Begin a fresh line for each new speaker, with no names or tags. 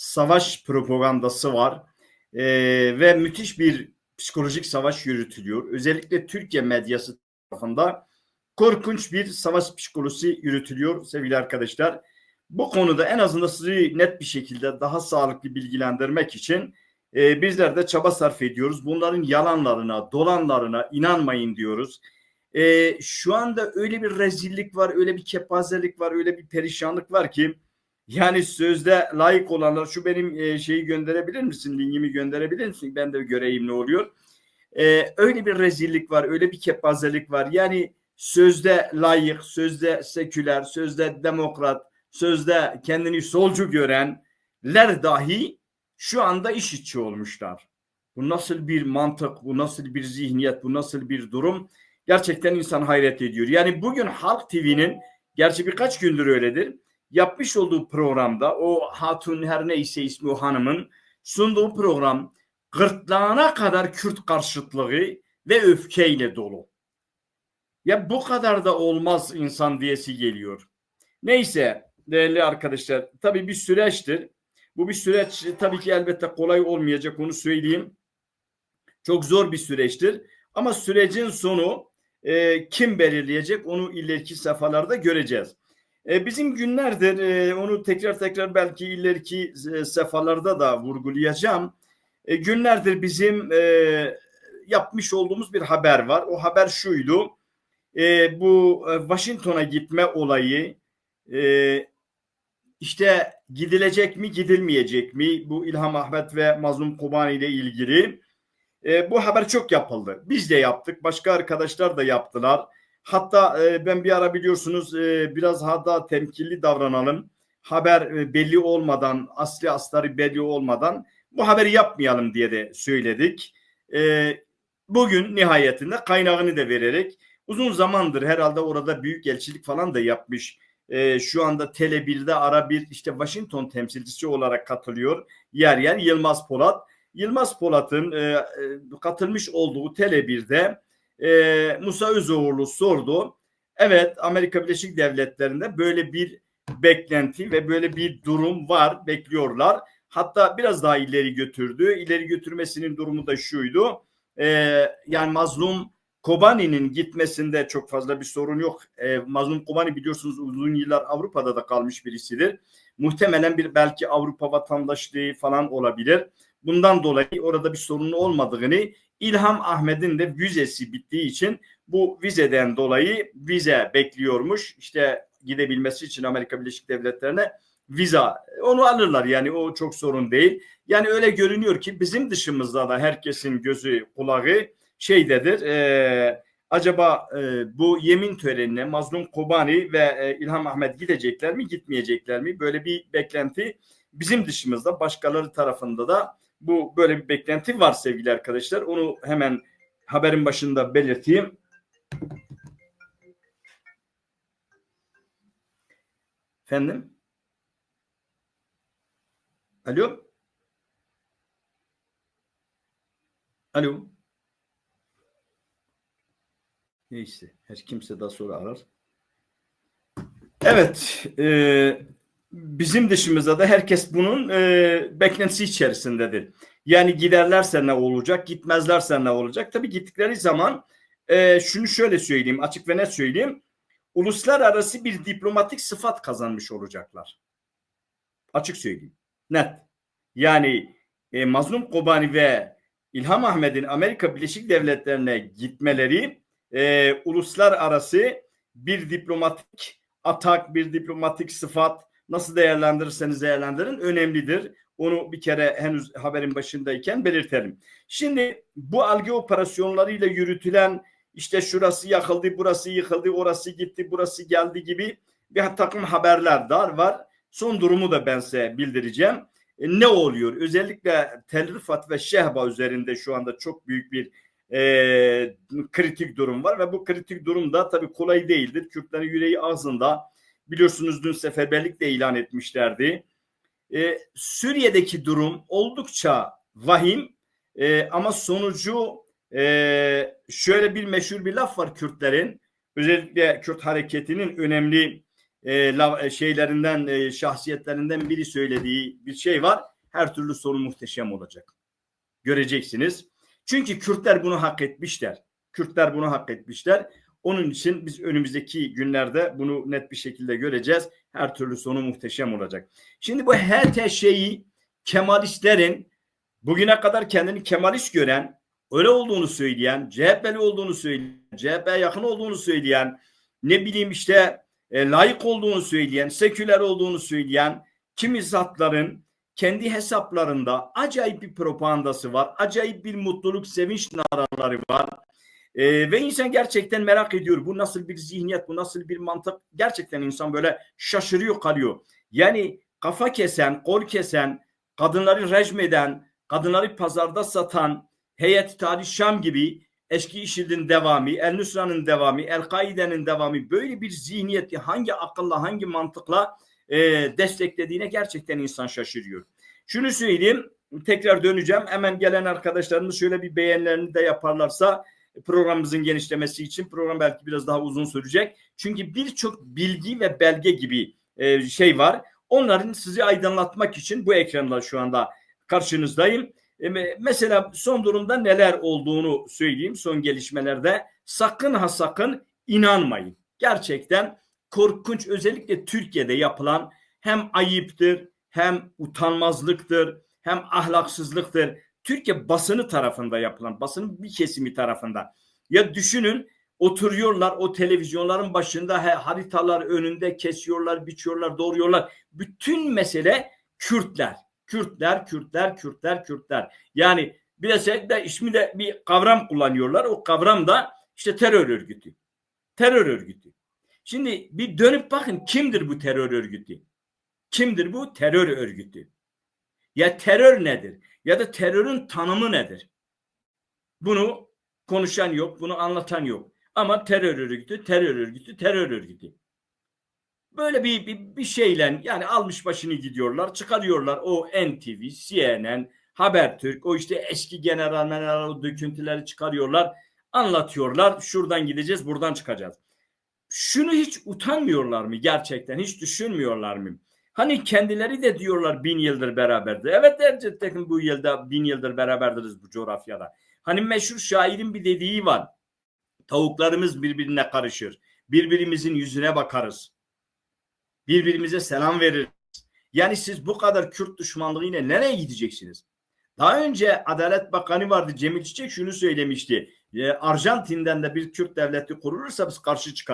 savaş propagandası var e, ve müthiş bir psikolojik savaş yürütülüyor. Özellikle Türkiye medyası tarafında korkunç bir savaş psikolojisi yürütülüyor sevgili arkadaşlar. Bu konuda en azından sizi net bir şekilde daha sağlıklı bilgilendirmek için e, bizler de çaba sarf ediyoruz. Bunların yalanlarına, dolanlarına inanmayın diyoruz. E, şu anda öyle bir rezillik var, öyle bir kepazelik var, öyle bir perişanlık var ki yani sözde layık olanlar şu benim e, şeyi gönderebilir misin? Linkimi gönderebilir misin? Ben de göreyim ne oluyor. E, öyle bir rezillik var, öyle bir kepazelik var. Yani sözde layık, sözde seküler, sözde demokrat, sözde kendini solcu görenler dahi şu anda iş içi olmuşlar. Bu nasıl bir mantık, bu nasıl bir zihniyet, bu nasıl bir durum? Gerçekten insan hayret ediyor. Yani bugün Halk TV'nin, gerçi birkaç gündür öyledir, yapmış olduğu programda o hatun her neyse ismi o hanımın sunduğu program gırtlağına kadar Kürt karşıtlığı ve öfkeyle dolu. Ya bu kadar da olmaz insan diyesi geliyor. Neyse değerli arkadaşlar tabii bir süreçtir. Bu bir süreç tabii ki elbette kolay olmayacak onu söyleyeyim. Çok zor bir süreçtir. Ama sürecin sonu e, kim belirleyecek onu ileriki safhalarda göreceğiz. E, bizim günlerdir e, onu tekrar tekrar belki ileriki e, safhalarda da vurgulayacağım. Günlerdir bizim yapmış olduğumuz bir haber var. O haber şuydu. Bu Washington'a gitme olayı işte gidilecek mi gidilmeyecek mi bu İlham Ahmet ve Mazlum Kobani ile ilgili bu haber çok yapıldı. Biz de yaptık. Başka arkadaşlar da yaptılar. Hatta e, ben bir ara biliyorsunuz e, biraz daha temkinli davranalım. Haber e, belli olmadan, asli astarı belli olmadan bu haberi yapmayalım diye de söyledik. E, bugün nihayetinde kaynağını da vererek uzun zamandır herhalde orada büyük elçilik falan da yapmış. E, şu anda Tele 1'de ara bir işte Washington temsilcisi olarak katılıyor. Yer yer Yılmaz Polat. Yılmaz Polat'ın e, e, katılmış olduğu Tele 1'de e, Musa Özoğurlu sordu. Evet Amerika Birleşik Devletleri'nde böyle bir beklenti ve böyle bir durum var bekliyorlar. Hatta biraz daha ileri götürdü. İleri götürmesinin durumu da şuydu. E, yani mazlum Kobani'nin gitmesinde çok fazla bir sorun yok. E, mazlum Kobani biliyorsunuz uzun yıllar Avrupa'da da kalmış birisidir. Muhtemelen bir belki Avrupa vatandaşlığı falan olabilir. Bundan dolayı orada bir sorun olmadığını İlham Ahmet'in de vizesi bittiği için bu vizeden dolayı vize bekliyormuş. İşte gidebilmesi için Amerika Birleşik Devletleri'ne viza onu alırlar yani o çok sorun değil. Yani öyle görünüyor ki bizim dışımızda da herkesin gözü kulağı şeydedir. E, acaba e, bu yemin törenine Mazlum Kobani ve e, İlham Ahmet gidecekler mi gitmeyecekler mi? Böyle bir beklenti bizim dışımızda başkaları tarafında da bu böyle bir beklenti var sevgili arkadaşlar. Onu hemen haberin başında belirteyim. Efendim? Alo? Alo? Neyse. Her kimse daha sonra arar. Evet. E, bizim dışımızda da herkes bunun e, beklentisi içerisindedir. Yani giderlerse ne olacak, gitmezlerse ne olacak? Tabii gittikleri zaman e, şunu şöyle söyleyeyim, açık ve net söyleyeyim. Uluslararası bir diplomatik sıfat kazanmış olacaklar. Açık söyleyeyim. Net. Yani e, Mazlum Kobani ve İlham Ahmet'in Amerika Birleşik Devletleri'ne gitmeleri e, uluslararası bir diplomatik atak, bir diplomatik sıfat, nasıl değerlendirirseniz değerlendirin önemlidir. Onu bir kere henüz haberin başındayken belirtelim. Şimdi bu algı operasyonlarıyla yürütülen işte şurası yakıldı, burası yıkıldı, orası gitti, burası geldi gibi bir takım haberler dar var. Son durumu da ben size bildireceğim. E, ne oluyor? Özellikle Tel Rifat ve Şehba üzerinde şu anda çok büyük bir e, kritik durum var ve bu kritik durum da tabii kolay değildir. Kürtlerin yüreği ağzında biliyorsunuz dün seferberlik de ilan etmişlerdi. Ee, Suriye'deki durum oldukça vahim e, ama sonucu e, şöyle bir meşhur bir laf var Kürtlerin özellikle Kürt hareketinin önemli e, la- e, şeylerinden e, şahsiyetlerinden biri söylediği bir şey var. Her türlü sonu muhteşem olacak. Göreceksiniz. Çünkü Kürtler bunu hak etmişler. Kürtler bunu hak etmişler. Onun için biz önümüzdeki günlerde bunu net bir şekilde göreceğiz. Her türlü sonu muhteşem olacak. Şimdi bu HT şeyi Kemalistlerin bugüne kadar kendini Kemalist gören, öyle olduğunu söyleyen, CHP'li olduğunu söyleyen, CHP'ye yakın olduğunu söyleyen, ne bileyim işte e, layık olduğunu söyleyen, seküler olduğunu söyleyen kimi zatların kendi hesaplarında acayip bir propagandası var. Acayip bir mutluluk, sevinç naraları var. E, ve insan gerçekten merak ediyor. Bu nasıl bir zihniyet, bu nasıl bir mantık? Gerçekten insan böyle şaşırıyor kalıyor. Yani kafa kesen, kol kesen, kadınları rejim eden, kadınları pazarda satan, Heyet Tarih Şam gibi eski IŞİD'in devamı, El Nusra'nın devamı, El Kaide'nin devamı böyle bir zihniyeti hangi akılla, hangi mantıkla e, desteklediğine gerçekten insan şaşırıyor. Şunu söyleyeyim, tekrar döneceğim. Hemen gelen arkadaşlarımız şöyle bir beğenilerini de yaparlarsa programımızın genişlemesi için program belki biraz daha uzun sürecek. Çünkü birçok bilgi ve belge gibi e, şey var. Onların sizi aydınlatmak için bu ekranla şu anda karşınızdayım. E, mesela son durumda neler olduğunu söyleyeyim son gelişmelerde. Sakın ha sakın inanmayın. Gerçekten korkunç özellikle Türkiye'de yapılan hem ayıptır hem utanmazlıktır hem ahlaksızlıktır. Türkiye basını tarafında yapılan basının bir kesimi tarafında. Ya düşünün oturuyorlar o televizyonların başında he, haritalar önünde kesiyorlar, biçiyorlar, doğruyorlar. Bütün mesele Kürtler. Kürtler, Kürtler, Kürtler, Kürtler. Yani de ismi de bir kavram kullanıyorlar. O kavram da işte terör örgütü. Terör örgütü. Şimdi bir dönüp bakın kimdir bu terör örgütü? Kimdir bu terör örgütü? Ya terör nedir? Ya da terörün tanımı nedir? Bunu konuşan yok, bunu anlatan yok. Ama terör örgütü, terör örgütü, terör örgütü. Böyle bir, bir, bir şeyle yani almış başını gidiyorlar, çıkarıyorlar o NTV, CNN, Habertürk, o işte eski general general o döküntüleri çıkarıyorlar, anlatıyorlar. Şuradan gideceğiz, buradan çıkacağız. Şunu hiç utanmıyorlar mı gerçekten? Hiç düşünmüyorlar mı? Hani kendileri de diyorlar bin yıldır beraberdi. Evet gerçekten bu yılda bin yıldır beraberdiriz bu coğrafyada. Hani meşhur şairin bir dediği var. Tavuklarımız birbirine karışır. Birbirimizin yüzüne bakarız. Birbirimize selam veririz. Yani siz bu kadar Kürt düşmanlığıyla nereye gideceksiniz? Daha önce Adalet Bakanı vardı Cemil Çiçek şunu söylemişti. E, Arjantin'den de bir Kürt devleti kurulursa biz karşı çıkar.